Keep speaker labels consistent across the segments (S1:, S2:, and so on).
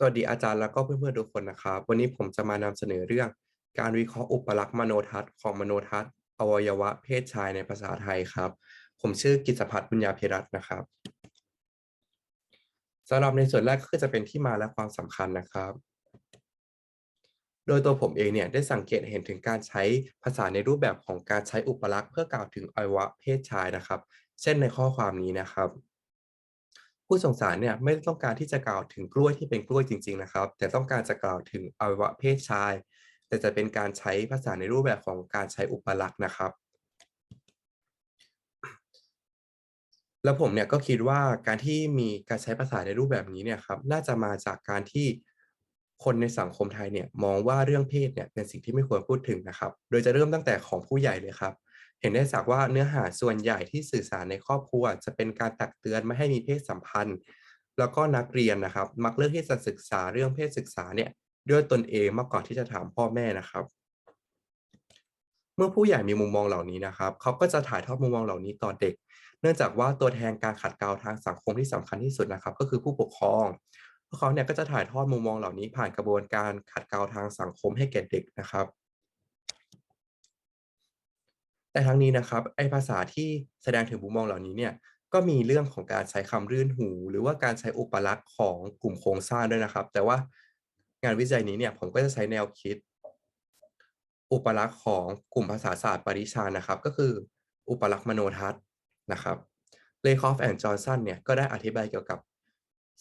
S1: สวัสดีอาจารย์แล้วก็เพื่อนๆทุกคนนะครับ วันนี้ผมจะมานำเสนอเรื่อง การวิเคราะห์อุปลักษณ์มโนทัศน์ของมโนทัศน์อวัยวะเพศชายในภาษาไทยครับ ผมชื่อกิจพัฒน์บุญญาภิรัตน์นะครับสำหรับในส่วนแรกก็คือจะเป็นที่มาและความสำคัญนะครับ โดยตัวผมเองเนี่ยได้สังเกตเห็นถึงการใช้ภาษาในรูปแบบของการใช้อุปลักษณ์เพื่อกล่าวถึงอวัยวะเพศชายนะครับ เช่นในข้อความนี้นะครับ ผู้ส่งสารเนี่ยไม่ต้องการที่จะกล่าวถึงกล้วยที่เป็นกล้วยจริง ๆนะครับ แต่ต้องการจะกล่าวถึงอวัยวะเพศชาย แต่จะเป็นการใช้ภาษาในรูปแบบของการใช้อุปลักษณ์นะครับ แล้วผมเนี่ยก็คิดว่าการที่มีการใช้ภาษาในรูปแบบนี้เนี่ยครับน่าจะมาจากการที่คนในสังคมไทยเนี่ยมองว่าเรื่องเพศเนี่ยเป็นสิ่งที่ไม่ควรพูดถึงนะครับ โดยจะเริ่มตั้งแต่ของผู้ใหญ่เลยครับ เห็นได้จากว่าเนื้อหาส่วนใหญ่ที่สื่อสารในครอบครัว จะเป็นการตักเตือนไม่ให้มีเพศสัมพันธ์ แล้วก็นักเรียนนะครับ มักเลือกที่จะศึกษาเรื่องเพศศึกษาเนี่ยด้วยตนเองมากกว่าที่จะถามพ่อแม่นะครับ เมื่อผู้ใหญ่มีมุมมองเหล่านี้นะครับเขาก็จะถ่ายทอดมุมมองเหล่านี้ต่อเด็ก เนื่องจากว่าตัวแทนการขัดเกลาทางสังคมที่สำคัญที่สุดนะครับ ก็คือผู้ปกครองพวกเขาเนี่ยก็จะถ่ายทอดมุมมองเหล่านี้ผ่านกระบวนการขัดเกลาทางสังคมให้แก่เด็กนะครับ แต่ทั้งนี้นะครับไอภาษาที่แสดงถึงมุมมองเหล่านี้เนี่ยก็มีเรื่องของการใช้คำรื่นหู หรือว่าการใช้อุปลักษณ์ของกลุ่มโครงสร้างด้วยนะครับ แต่ว่างานวิจัยนี้เนี่ยผมก็จะใช้แนวคิด อุปลักษณ์ของกลุ่มภาษาศาสตร์ปริชานะครับ ก็คืออุปลักษณ์มโนทัศน์นะครับเลคอฟแอนด์จอห์นสันเนี่ยก็ได้อธิบายเกี่ยวกับ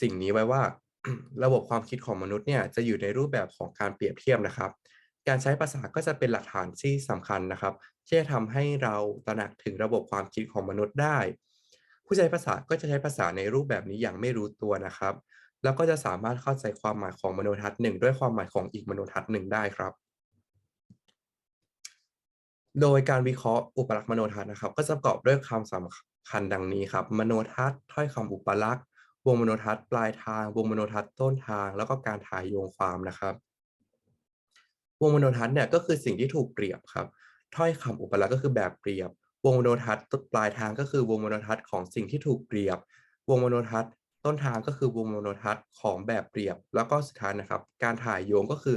S1: สิ่งนี้ไว้ว่า ระบบความคิดของมนุษย์เนี่ยจะอยู่ในรูปแบบของการเปรียบเทียบนะครับ การใช้ภาษาก็จะเป็นหลักฐานที่สำคัญนะครับ ที่จะทำให้เราตระหนักถึงระบบความคิดของมนุษย์ได้ ผู้ใช้ภาษาก็จะใช้ภาษาในรูปแบบนี้อย่างไม่รู้ตัวนะครับ แล้วก็จะสามารถเข้าใจความหมายของมโนทัศน์หนึ่งด้วยความหมายของอีกมโนทัศน์หนึ่งได้ครับ โดยการวิเคราะห์อุปลักษณ์มโนทัศน์นะครับ ก็จะประกอบด้วยคำสำคัญดังนี้ครับ มโนทัศน์ถ้อยคำอุปลักษณ์วงมโนทัศน์ปลายทาง วงมโนทัศน์ต้นทาง แล้วก็การถ่ายโยงความนะครับ วงมโนทัศน์เนี่ยก็คือสิ่งที่ถูกเปรียบครับ ถ้อยคำอุปลักษณ์ก็คือแบบเปรียบ วงมโนทัศน์ปลายทางก็คือวงมโนทัศน์ของสิ่งที่ถูกเปรียบ วงมโนทัศน์ ต้นทางก็คือวงมโนทัศน์ของแบบเปรียบ แล้วก็สุดท้ายนะครับ การถ่ายโยงก็คือ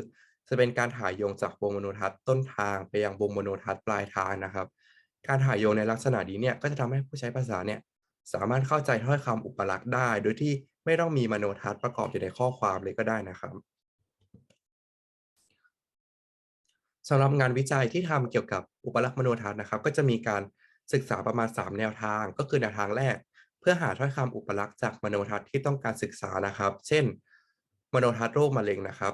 S1: จะเป็นการถ่ายโยงจากวงมโนทัศน์ต้นทางไปยังวงมโนทัศน์ปลายทางนะครับ การถ่ายโยงในลักษณะนี้เนี่ยก็จะทำให้ผู้ใช้ภาษาเนี่ยสามารถเข้าใจถ้อยคำอุปลักษณ์ได้ โดยที่ไม่ต้องมีมโนทัศน์ประกอบอยู่ในข้อความเลยก็ได้นะครับ สำหรับงานวิจัยที่ทำเกี่ยวกับอุปลักษณ์มโนทัศน์นะครับ ก็จะมีการศึกษาประมาณ 3 แนวทาง ก็คือแนวทางแรก เพื่อหาถ้อยคำอุปลักษณ์จากมโนทัศน์ที่ต้องการศึกษานะครับ เช่น มโนทัศน์โรคมะเร็งนะครับ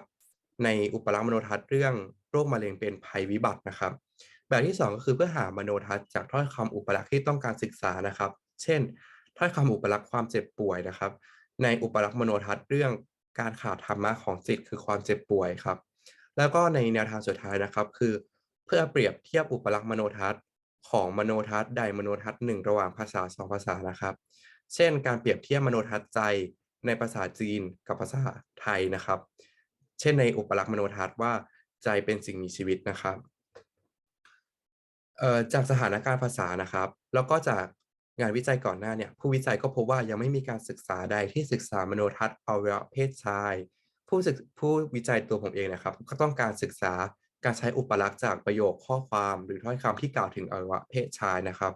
S1: ในอุปลักษณ์มโนทัศน์เรื่องโรคมะเร็งเป็นภัยวิบัตินะครับ แบบที่ 2 ก็คือเพื่อหามโนทัศน์จากถ้อยคำอุปลักษณ์ที่ต้องการศึกษานะครับ เช่น ถ้อยคำอุปลักษณ์ความเจ็บป่วยนะครับ ในอุปลักษณ์มโนทัศน์เรื่องการขาดธรรมะของจิตคือความเจ็บป่วยครับ แล้วก็ในแนวทางสุดท้ายนะครับ คือเพื่อเปรียบเทียบอุปลักษณ์มโนทัศน์ของมโนทัศน์ใดมโนทัศน์หนึ่งระหว่างภาษาสองภาษานะครับ เช่น การเปรียบเทียบมโนทัศน์ใจในภาษาจีนกับภาษาไทยนะครับ เช่นในอุปลักษณ์มโนทัศน์ว่าใจเป็นสิ่งมีชีวิตนะครับจากสถานการณ์ภาษานะครับ แล้วก็จากงานวิจัยก่อนหน้าเนี่ยผู้วิจัยก็พบว่ายังไม่มีการศึกษาใดที่ศึกษามโนทัศน์อวัยวะเพศชาย ผู้ศึกผู้วิจัยตัวผมเองนะครับ ก็ต้องการศึกษาการใช้อุปลักษณ์จากประโยคข้อความหรือถ้อยคำที่กล่าวถึงอวัยวะเพศชายนะครับ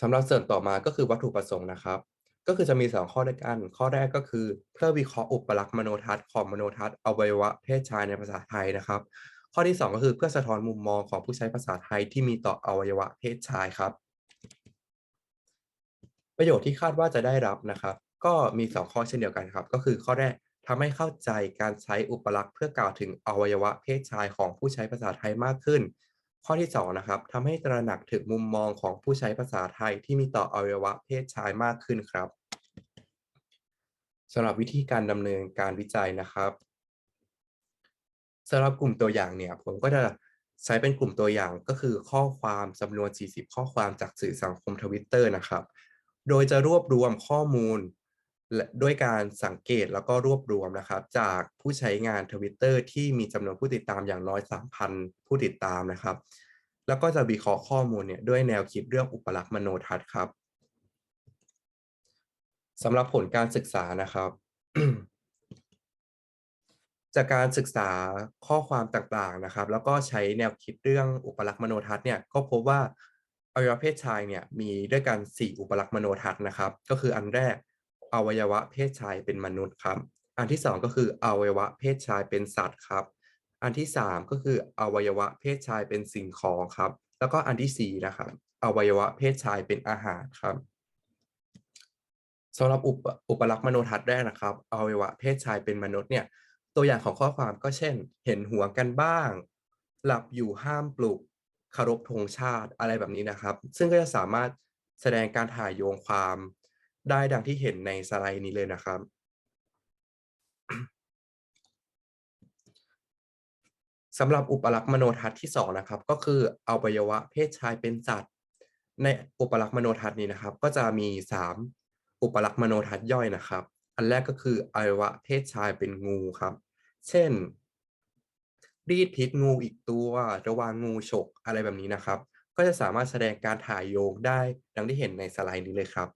S1: สำหรับส่วนต่อมาก็คือวัตถุประสงค์นะครับ ก็คือจะมี2ข้อด้วยกัน ข้อแรกก็คือ เพื่อวิเคราะห์อุปลักษณ์มโนทัศน์ของมโนทัศน์อวัยวะเพศชายในภาษาไทยนะครับ ข้อที่ 2 ก็คือเพื่อสะท้อนมุมมองของผู้ใช้ภาษาไทยที่มีต่ออวัยวะเพศชายครับ ประโยชน์ที่คาดว่าจะได้รับนะครับ ก็มี 2 ข้อเช่นเดียวกันครับ ก็คือข้อแรกทำให้เข้าใจการใช้อุปลักษณ์เพื่อกล่าวถึงอวัยวะเพศชายของผู้ใช้ภาษาไทยมากขึ้น ข้อที่2นะครับทำให้ตระหนักถึงมุมมองของผู้ใช้ภาษาไทยที่มีต่ออวัยวะเพศชายมากขึ้นครับสำหรับวิธีการดำเนินการวิจัยนะครับสำหรับกลุ่มตัวอย่างเนี่ยผมก็จะใช้เป็นกลุ่มตัวอย่างก็คือข้อความจำนวน 40 ข้อความจากสื่อสังคมทวิตเตอร์นะครับ โดยจะรวบรวมข้อมูล ด้วยการสังเกตแล้วก็รวบรวมนะครับ จากผู้ใช้งานทวิตเตอร์ที่มีจำนวนผู้ติดตามอย่างน้อย 3,000 ผู้ติดตามนะครับ แล้วก็จะวิเคราะห์ข้อมูลเนี่ยด้วยแนวคิดเรื่องอุปลักษณ์มโนทัศน์ครับสำหรับผลการศึกษานะครับ จากการศึกษาข้อความต่างๆนะครับ แล้วก็ใช้แนวคิดเรื่องอุปลักษณ์มโนทัศน์เนี่ยก็พบว่าอวัยวะเพศชายเนี่ยมีด้วยกัน 4 อุปลักษณ์มโนทัศน์นะครับ ก็คืออันแรก อวัยวะเพศชายเป็นมนุษย์ครับ อันที่ 2 ก็คืออวัยวะเพศชายเป็นสัตว์ครับ อันที่ 3 ก็คืออวัยวะเพศชายเป็นสิ่งของครับ แล้วก็อันที่4นะครับอวัยวะเพศชายเป็นอาหารครับสำหรับอุปอุปลักษณ์มโนทัศน์แรกนะครับอวัยวะเพศชายเป็นมนุษย์เนี่ยตัวอย่างของข้อความก็เช่น เห็นหัวกันบ้าง หลับอยู่ห้ามปลุกคารพธงชาติอะไรแบบนี้นะครับ ซึ่งก็จะสามารถแสดงการถ่ายโยงความ ได้ดังที่เห็นในสไลด์นี้เลยนะครับ สำหรับอุปลักษณ์มโนทัศน์ที่ 2 นะครับ ก็คืออวัยวะเพศชายเป็นสัตว์ ในอุปลักษณ์มโนทัศน์นี้นะครับ ก็จะมี 3 อุปลักษณ์มโนทัศน์ย่อยนะครับ อันแรกก็คืออวัยวะเพศชายเป็นงูครับ เช่น รีดพิษงูอีกตัวระวางงูฉกอะไรแบบนี้นะครับ ก็จะสามารถแสดงการถ่ายโยงได้ดังที่เห็นในสไลด์นี้เลยครับ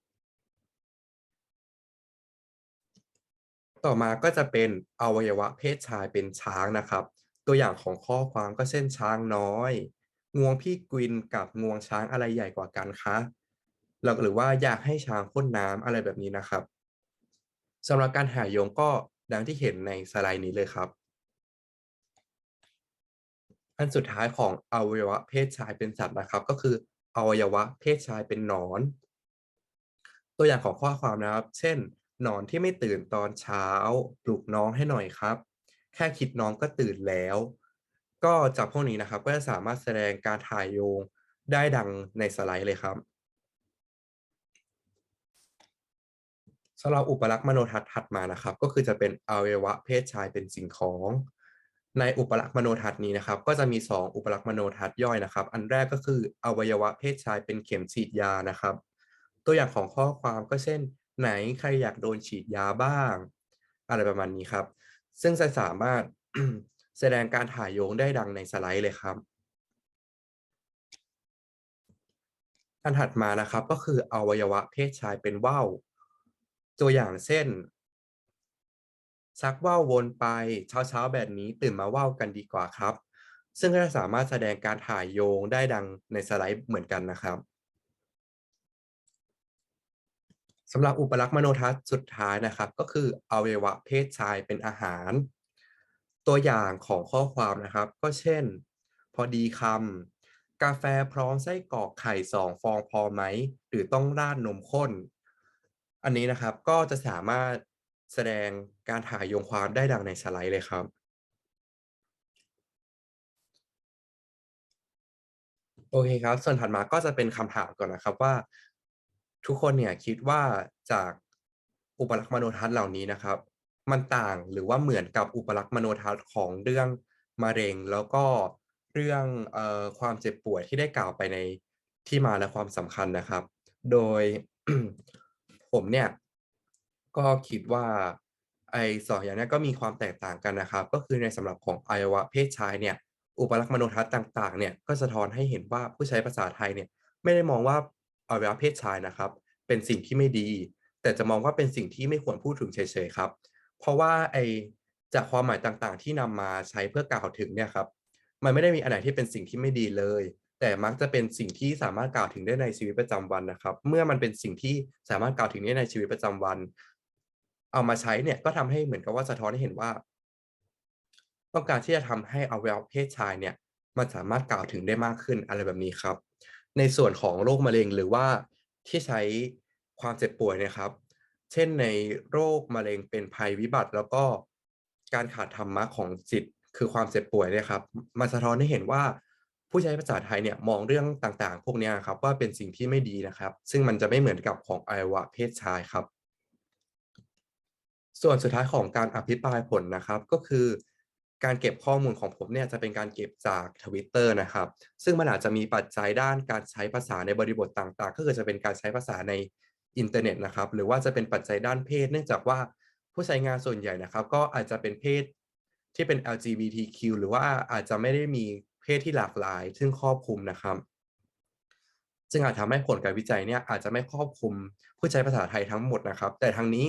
S1: ต่อมาก็จะเป็นอวัยวะเพศชายเป็นช้างนะครับ ตัวอย่างของข้อความก็เช่นช้างน้อย งวงพี่กวินกับงวงช้างอะไรใหญ่กว่ากันคะหรือว่าอยากให้ช้างพ่นน้ำอะไรแบบนี้นะครับสำหรับการหาโยงก็ดังที่เห็นในสไลด์นี้เลยครับ อันสุดท้ายของอวัยวะเพศชายเป็นสัตว์นะครับ ก็คืออวัยวะเพศชายเป็นนอน ตัวอย่างของข้อความนะครับ เช่น นอนที่ไม่ตื่นตอนเช้า ปลุกน้องให้หน่อยครับ แค่คิดน้องก็ตื่นแล้ว ก็จากพวกนี้นะครับ ก็จะสามารถแสดงการถ่ายโยงได้ดังในสไลด์เลยครับสำหรับอุปลักษณ์มโนทัศน์ถัดมานะครับ ก็คือจะเป็นอวัยวะเพศชายเป็นสิ่งของ ในอุปลักษณ์มโนทัศน์นี้นะครับ ก็จะมี 2 อุปลักษณ์มโนทัศน์ย่อยนะครับ อันแรกก็คืออวัยวะเพศชายเป็นเข็มฉีดยานะครับ ตัวอย่างของข้อความก็เช่น ไหนใครอยากโดนฉีดยาบ้าง อะไรประมาณนี้ครับ ซึ่งจะสามารถแสดงการถ่ายโยงได้ดังในสไลด์เลยครับ อันถัดมานะครับก็คืออวัยวะเพศชายเป็นว่าวตัวอย่างเช่น ชักว่าววนไปเช้าเช้าแบบนี้ตื่นมาว่าวกันดีกว่าครับ ซึ่งก็จะสามารถแสดงการถ่ายโยงได้ดังในสไลด์เหมือนกันนะครับ สำหรับอุปลักษณ์มโนทัศน์สุดท้ายนะครับ ก็คืออวัยวะเพศชายเป็นอาหาร ตัวอย่างของข้อความนะครับ ก็เช่น พอดีคำกาแฟพร้อมไส้กรอกไข่สองฟองพอไหม หรือต้องราดนมข้น อันนี้นะครับก็จะสามารถแสดงการถ่ายโยงความได้ดังในสไลด์เลยครับ โอเคครับ ส่วนถัดมาก็จะเป็นคำถามก่อนนะครับว่า ทุกคนเนี่ยคิดว่าจากอุปลักษณ์มโนทัศน์เหล่านี้นะครับ มันต่างหรือว่าเหมือนกับอุปลักษณ์มโนทัศน์ของเรื่องมะเร็ง แล้วก็เรื่องออความเจ็บป่วยที่ได้กล่าวไปในที่มาและความสำคัญนะครับ โดยผมเนี่ยก็คิดว่าไอ้สองอย่างนี้ก็มีความแตกต่างกันนะครับ ก็คือในสำหรับของอวัยวะเพศชายเนี่ยอุปลักษณ์มโนทัศน์ต่าง ๆ เนี่ยก็สะท้อนให้เห็นว่าผู้ใช้ภาษาไทยเนี่ยไม่ได้มองว่า อวัยวะเพศชายนะครับ เป็นสิ่งที่ไม่ดี แต่จะมองว่าเป็นสิ่งที่ไม่ควรพูดถึงเฉยๆครับ เพราะว่าไอจากความหมายต่างๆ ที่นำมาใช้เพื่อกล่าวถึงเนี่ยครับ มันไม่ได้มีอันไหนที่เป็นสิ่งที่ไม่ดีเลย แต่มักจะเป็นสิ่งที่สามารถกล่าวถึงได้ในชีวิตประจำวันนะครับ เมื่อมันเป็นสิ่งที่สามารถกล่าวถึงได้ในชีวิตประจำวัน เอามาใช้เนี่ยก็ทำให้เหมือนกับว่าสะท้อนให้เห็นว่า ต้องการที่จะทำให้อวัยวะเพศชายเนี่ยมันสามารถกล่าวถึงได้มากขึ้นอะไรแบบนี้ครับ ในส่วนของโรคมะเร็งหรือว่าที่ใช้ความเจ็บป่วยนะครับ เช่นในโรคมะเร็งเป็นภัยวิบัติ แล้วก็การขาดธรรมะของจิตคือความเจ็บป่วยเนี่ยครับมันสะท้อนให้เห็นว่าผู้ใช้ภาษาไทยเนี่ยมองเรื่องต่างๆ พวกนี้ครับว่าเป็นสิ่งที่ไม่ดีนะครับ ซึ่งมันจะไม่เหมือนกับของอวัยวะเพศชายครับ ส่วนสุดท้ายของการอภิปรายผลนะครับก็คือ การเก็บข้อมูลของผมเนี่ยจะเป็นการเก็บจาก Twitter นะครับ ซึ่งมันอาจจะมีปัจจัยด้านการใช้ภาษาในบริบทต่างๆ ก็คือจะเป็นการใช้ภาษาในอินเทอร์เน็ตนะครับ หรือว่าจะเป็นปัจจัยด้านเพศ เนื่องจากว่าผู้ใช้งานส่วนใหญ่นะครับ ก็อาจจะเป็นเพศที่เป็น LGBTQ หรือว่าอาจจะไม่ได้มีเพศที่หลากหลาย ซึ่งครอบคลุมนะครับซึ่งอาจทำให้ผลการวิจัยเนี่ยอาจจะไม่ครอบคลุมผู้ใช้ภาษาไทยทั้งหมดนะครับ แต่ทางนี้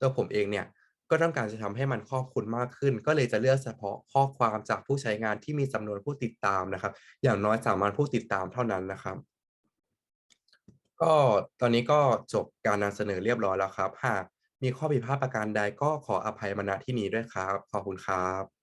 S1: ตัวผมเองเนี่ย ก็ต้องการจะทำให้มันครอบคลุมมากขึ้น ก็เลยจะเลือกเฉพาะข้อความจากผู้ใช้งานที่มีจำนวนผู้ติดตามนะครับ อย่างน้อยสามารถผู้ติดตามเท่านั้นนะครับ ก็ตอนนี้ก็จบการนำเสนอเรียบร้อยแล้วครับ หากมีข้อผิดพลาดประการใดก็ขออภัยมาณที่นี้ด้วยครับ ขอบคุณครับ